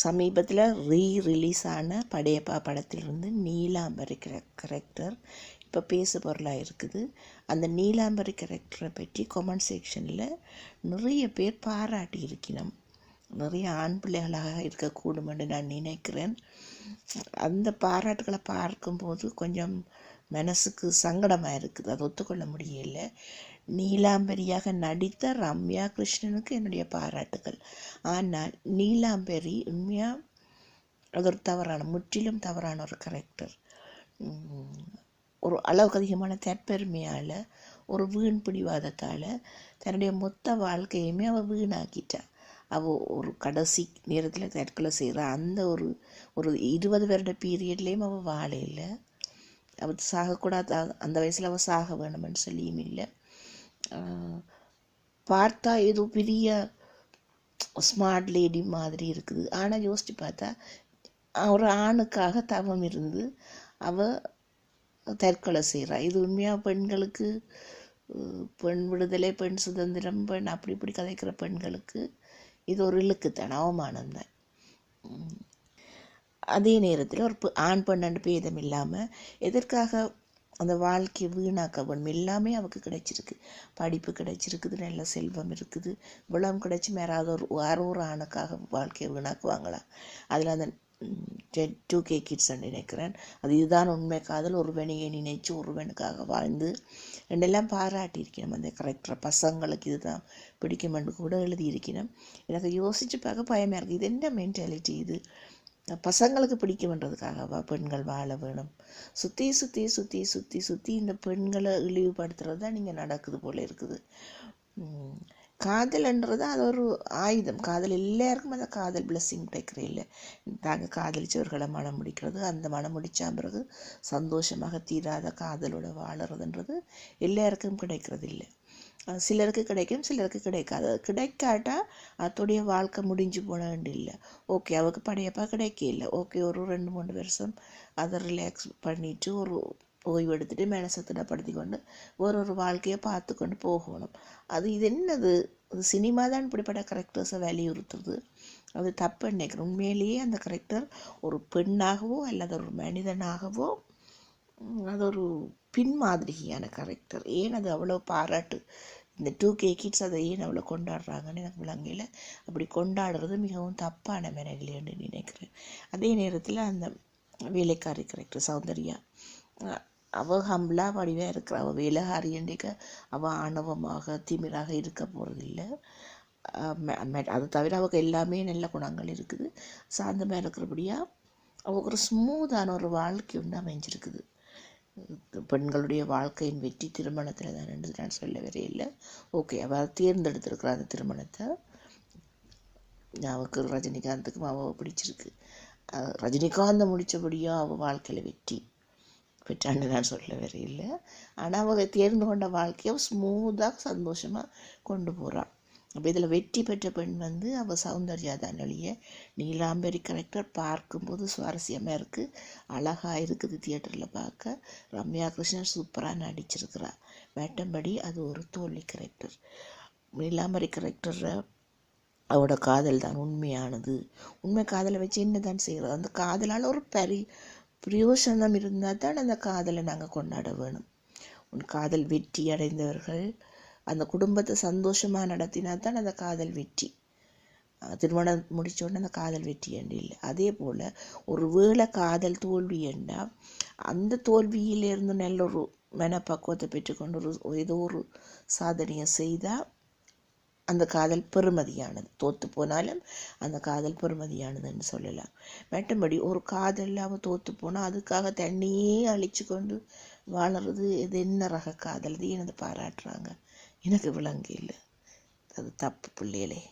சமீபத்தில் re release ஆன படையப்பா படத்திலிருந்து நீலாம்பரி கரெக்டர் இப்போ பேசு பொருளாக இருக்குது. அந்த நீலாம்பரி கேரக்டரை பற்றி கமெண்ட் செக்ஷனில் நிறைய பேர் பாராட்டி இருக்கணும் நிறைய ஆண் பிள்ளைகளாக இருக்கக்கூடும் என்று நான் நினைக்கிறேன். அந்த பாராட்டுகளை பார்க்கும்போது கொஞ்சம் மனசுக்கு சங்கடமாக இருக்குது. அதை ஒத்துக்கொள்ள முடியலை. நீலாம்பரியாக நடித்த ரம்யா கிருஷ்ணனுக்கு என்னுடைய பாராட்டுகள் ஆனால் நீலாம்பரி உண்மையாக அது ஒரு தவறான முற்றிலும் தவறான ஒரு கரெக்டர் ஒரு அளவுக்கு அதிகமான தற்பெருமையால் ஒரு வீண் பிடிவாதத்தால் தன்னுடைய மொத்த வாழ்க்கையுமே அவள் வீணாக்கிட்டா. அவள் ஒரு கடைசி நேரத்தில் தற்கொலை செய்கிற அந்த ஒரு ஒரு இருபது வருட பீரியட்லேயும் அவள் வாழையில் அவள் சாகக்கூடாது அந்த வயசில் அவள் சாக வேணும்னு சொல்லியும் இல்லை. பார்த்தா ஏதோ பெரிய ஸ்மார்ட் லேடி மாதிரி இருக்குது. ஆனால் யோசித்து பார்த்தா ஒரு ஆணுக்காக தவம் இருந்து அவள் தற்கொலை செய்கிறா இது உண்மையாக பெண்களுக்கு பெண் விடுதலை பெண் சுதந்திரம் பெண் அப்படி இப்படி கதைக்கிற பெண்களுக்கு இது ஒரு இழுக்குத்தான் அவமானம் தான். அதே நேரத்தில் ஒரு ஆண் பெண்ணு பேதம் இல்லாமல் எதற்காக அந்த வாழ்க்கையை வீணாக்க வேணும் எல்லாமே அவருக்கு கிடைச்சிருக்கு. படிப்பு கிடைச்சிருக்குது நல்ல செல்வம் இருக்குது. விளம் கிடைச்சி மேறாத ஒரு அறுபது ஆணுக்காக வாழ்க்கையை வீணாக்குவாங்களா? அதில் அந்த டூ கே கிட்ஸ் நினைக்கிறேன். அது இதுதான் உண்மை காதல். ஒருவனையை நினைச்சு ஒருவனுக்காக வாழ்ந்து ரெண்டெல்லாம் பாராட்டியிருக்கணும். அந்த கரெக்டர் பசங்களுக்கு இதுதான் பிடிக்குமென்று கூட எழுதியிருக்கணும். எனக்கு யோசித்து பார்க்க பயமாக இருக்குது இது என்ன மென்டாலிட்டி இது? பசங்களுக்கு பிடிக்கும்ன்றதுக்காகவா பெண்கள் வாழ வேணும்? சுற்றி சுற்றி சுற்றி சுற்றி சுற்றி இந்த பெண்களை இழிவுபடுத்துறது தான் நீங்கள் நடக்குது போல் இருக்குது. காதல்ன்றது அது ஒரு ஆயுதம். காதல் எல்லாருக்கும் அந்த காதல் பிளஸ்ஸிங் கிடைக்கிற இல்லை. தாங்க காதலிச்சவர்களை மனம் முடிக்கிறது அந்த மனம் முடித்த பிறகு சந்தோஷமாக தீராத காதலோட வாழறதுன்றது எல்லாருக்கும் கிடைக்கிறது இல்லை சிலருக்கு கிடைக்கும் சிலருக்கு கிடைக்காது. கிடைக்காட்டா அதோடைய வாழ்க்கை முடிஞ்சு போன இல்லை ஓகே அவருக்கு படையப்பா கிடைக்கல ஓகே ஒரு ரெண்டு மூணு வருஷம் அதை ரிலாக்ஸ் பண்ணிவிட்டு ஒரு ஓய்வு எடுத்துட்டு மனசை திடப்படுத்தி கொண்டு ஒரு ஒரு வாழ்க்கையை பார்த்து கொண்டு போகணும். அது இது என்னது? அது சினிமா தான் இப்படிப்பட்ட கரெக்டர்ஸை வலியுறுத்துறது. அது தப்பு நினைக்கிறேன் உண்மையிலேயே அந்த கரெக்டர் ஒரு பெண்ணாகவோ அல்லது ஒரு மனிதனாகவோ அது ஒரு பின் மாதிரியான கேரக்டர் ஏன் அது அவ்வளோ பாராட்டு? இந்த டூ கே கிட்ஸ் அதை ஏன் அவ்வளோ கொண்டாடுறாங்கன்னு எனக்கு விளங்கையில் அப்படி கொண்டாடுறது மிகவும் தப்பான மெனவில்லை என்று நினைக்கிறேன். அதே நேரத்தில் அந்த வேலைக்காரி கரெக்டர் சௌந்தர்யா. அவள் ஹம்பிளாக வடிவாக இருக்கிற. அவள் வேலைகாரியண்டிக்க அவள் ஆணவமாக திமிராக இருக்க போகிறதில்ல அது தவிர அவளுக்கு எல்லாமே நல்ல குணங்கள் இருக்குது. சாந்தமாக இருக்கிறபடியாக அவளுக்கு ஒரு ஸ்மூத்தான ஒரு வாழ்க்கை ஒன்று அமைஞ்சிருக்குது. பெண்களுடைய வாழ்க்கையின் வெற்றி திருமணத்தில் தான் என்று நான் சொல்ல வரையில்லை ஓகே அவள் தேர்ந்தெடுத்திருக்கிற அந்த திருமணத்தை. அவளுக்கு ரஜினிகாந்துக்கும் அவள் பிடிச்சிருக்கு. ரஜினிகாந்தை முடித்தபடியும் அவள் வாழ்க்கையில் வெற்றி பெற்றான்னு நான் சொல்ல வரையில்லை ஆனால் அவள் தேர்ந்து கொண்ட வாழ்க்கையை ஸ்மூத்தாக சந்தோஷமாக கொண்டு போகிறான் அப்போ இதில் வெற்றி பெற்ற பெண் வந்து அவள் சௌந்தர்யா தான் ஒழிய நீலாம்பரி கரெக்டர் பார்க்கும்போது சுவாரஸ்யமாக இருக்குது அழகாக இருக்குது தியேட்டரில் பார்க்க. ரம்யா கிருஷ்ணன் சூப்பராக நடிச்சிருக்கிறா. வேட்டம்படி அது ஒரு தோல்வி கரெக்டர் நீலாம்பரி கரெக்டரை அவரோட காதல் தான் உண்மையானது. உண்மை காதலை வச்சு என்ன தான் செய்கிறது அந்த காதலால் ஒரு பரி பிரயோசனம் இருந்தால் தான் அந்த காதலை நாங்கள் கொண்டாட வேணும். உன் காதல் வெற்றி அடைந்தவர்கள் அந்த குடும்பத்தை சந்தோஷமாக நடத்தினா தான் அந்த காதல் வெற்றி. திருமணம் முடித்தோடனே அந்த காதல் வெற்றி என்று இல்லை. அதே போல் ஒரு வேளை காதல் தோல்வி என்றால் அந்த தோல்வியிலிருந்து நல்ல ஒரு மனப்பக்குவத்தை பெற்றுக்கொண்டு ஒரு ஏதோ ஒரு சாதனையை செய்தால் அந்த காதல் பெருமதியானது தோற்று போனாலும் அந்த காதல் பெருமதியானதுன்னு சொல்லலாம். மற்றபடி ஒரு காதல் அவள் தோற்று போனால் அதுக்காக தண்ணியே அழிச்சு கொண்டு வாழறது இது என்ன ரக காதல்? இது எனது பாராட்டுறாங்க. எனக்கு விளங்கு இல்லை. அது தப்பு பிள்ளைகளே.